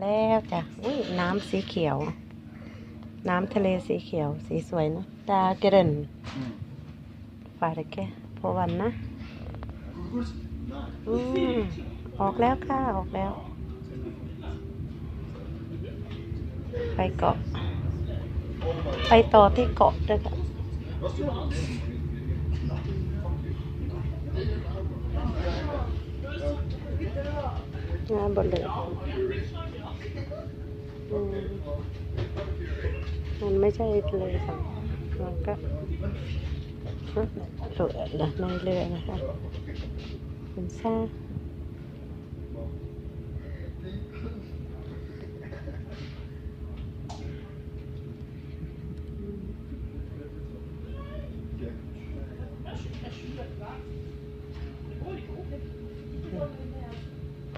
แล้วจ้ะอุ้ยน้ำสีเขียว น้ำทะเลสีเขียว สีสวยเนอะดาเกรนฟาดแกพอวันนะอืมออกแล้วค่ะ ออกแล้ว ไปเกาะ ไปต่อที่เกาะด้วยค่ะ งานบนเลยอืมมันไม่ใช่ทะเลสาบมันก็สวยนะในเรือนะคะเป็นซ่า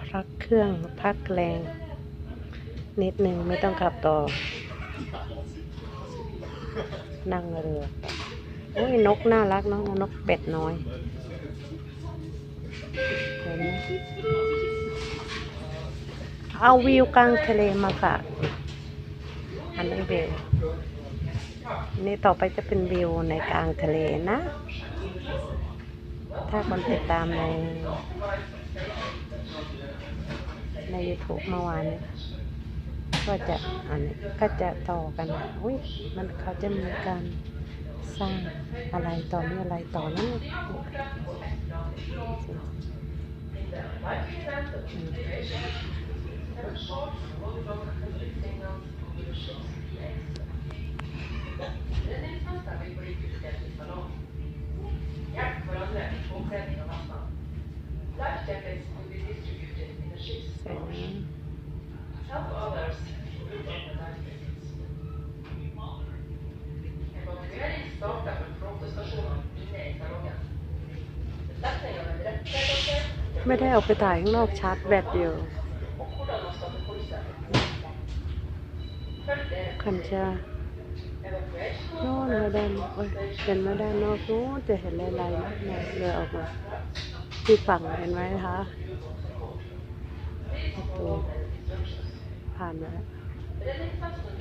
พักเครื่องพักแรง นิดหนึ่งไม่ต้องขับต่อ นั่งเรือโอ้ยนกน่ารักเนาะนกเป็ดน้อยเห็นเอาวิวกลางทะเลมาฝากอันนี้วิวนี่ต่อไปจะเป็นวิวในกลางทะเลนะ ถ้าคนติดตามใน ใน YouTube เมื่อวานนี้ก็จะอันนี้ก็จะต่อกันนะอุ้ยมันเขาจะมีการสร้างอะไรต่อมื่อะไรต่อนั่นสวยนะ ไม่ได้เอาไปถ่ายข้างนอกชาร์จแบตอยู่คันจะโน่นมาด้านเห็นมาด้านนอกโน้นจะเห็นลายๆนะเนี่ยเรืออกมา ที่ฝั่งเห็นไหมคะประตูผ่านมาแล้ว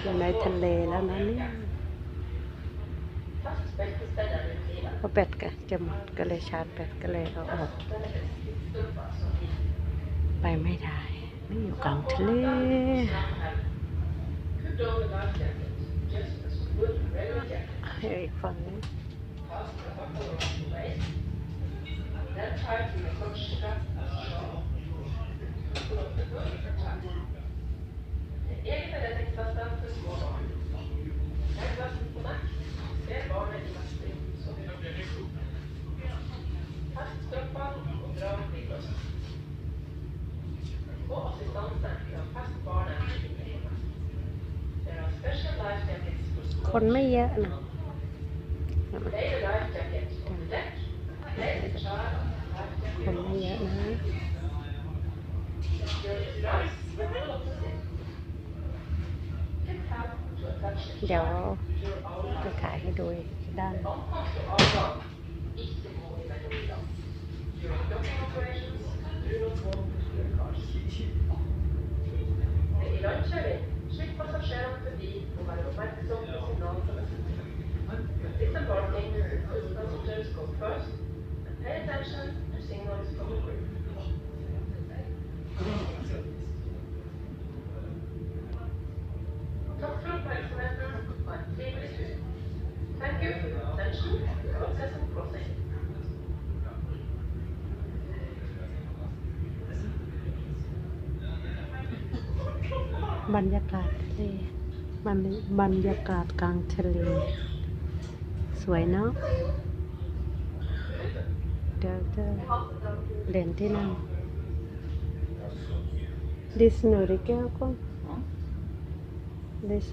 อยู่ในทะเลแล้วนะเนี่ย เพราะแบตก็จะหมดก็เลยชาร์จแบตก็เลยเอาออก ไปไม่ได้ไม่อยู่กลางทะเลให้อีกฝั่งนี้คน คนไม่เยอะนะคนไม่เยอะนะ เดี๋ยวจะถ่ายให้ดูอีกด้าน Thank you for your attention to Access and processing. บรรยากาศทะเลมันบรรยากาศกลางทะเล สวยเนาะเดี๋ยวจะเล่นที่นั่นดิสนูริเกลก็ดิส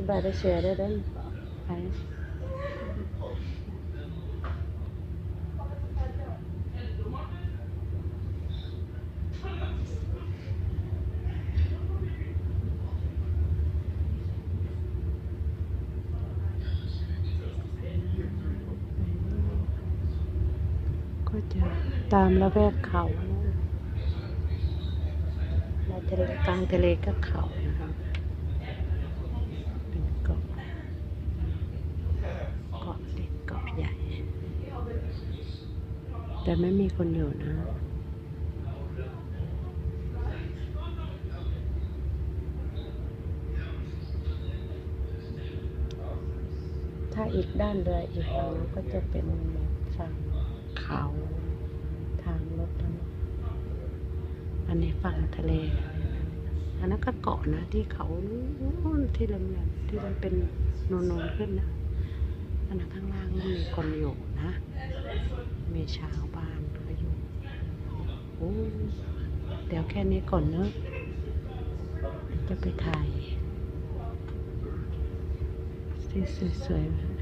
ก็จะตามระแวกเขานะในทะเลกลางทะเลก็เขานะคะ แต่ไม่มีคนอยู่นะถ้าอีกด้านเรืออีกฝั่งก็จะเป็นฝั่งเขาทางรถอันนี้ฝั่งทะเล อันนั้นก็เกาะนะที่เขานู่นที่ลำยันที่มันเป็นโนูนๆขึ้นนะอันนั้นข้างล่างมันมีคนอยู่นะ มีชาวบ้านเขาอยู่โอ้เดี๋ยวแค่นี้ก่อนเนอะจะไปถ่ายสีสวยๆ